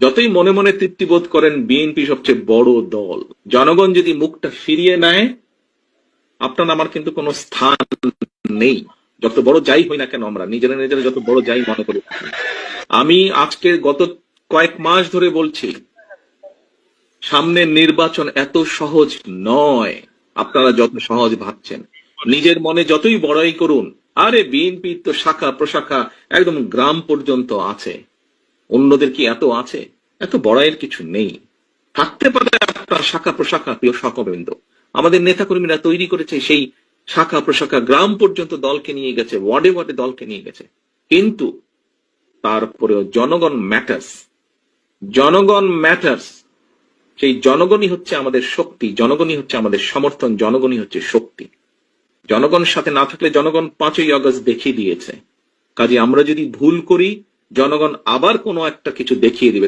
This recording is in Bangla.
যতই মনে মনে তৃপ্তিবোধ করেন, বিএনপি সবচেয়ে বড় দল। জনগণ যদি মুখটা ফিরিয়ে নেয়, আপনার আমার কিন্তু কোনো স্থান নেই। যত বড় যাই হই না কেন আমরা, নিজেরা নিজেরা যত বড় যাই মনে করি। আমি আজকে গত কয়েক মাস ধরে বলছি সামনের নির্বাচন এত সহজ নয়। আপনারা যত সহজ ভাবছেন। নিজের মনে যতই বড়াই করুন, আরে বিএনপি তো শাখা প্রশাখা একদম গ্রাম পর্যন্ত আছে। অন্যদের কি এত আছে? এত বড়াইয়ের কিছু নেই। থাকতে পারে আপনার শাখা প্রশাখা, প্রিয় সকবৃন্দ আমাদের নেতাকর্মীরা তৈরি করেছে সেই শাখা প্রশাখা গ্রাম পর্যন্ত দলকে নিয়ে গেছে, ওয়ার্ডে ওয়ার্ডে দলকে নিয়ে গেছে। কিন্তু তারপরেও জনগণ ম্যাটার্স জনগণ ম্যাটার্স সেই জনগণই হচ্ছে আমাদের শক্তি, জনগণই হচ্ছে আমাদের সমর্থন, জনগণই হচ্ছে শক্তি। জনগণের সাথে না থাকলে জনগণ পাঁচই আগস্ট দেখিয়ে দিয়েছে। কাজে আমরা যদি ভুল করি জনগণ আবার কোনো একটা কিছু দেখিয়ে দিবে।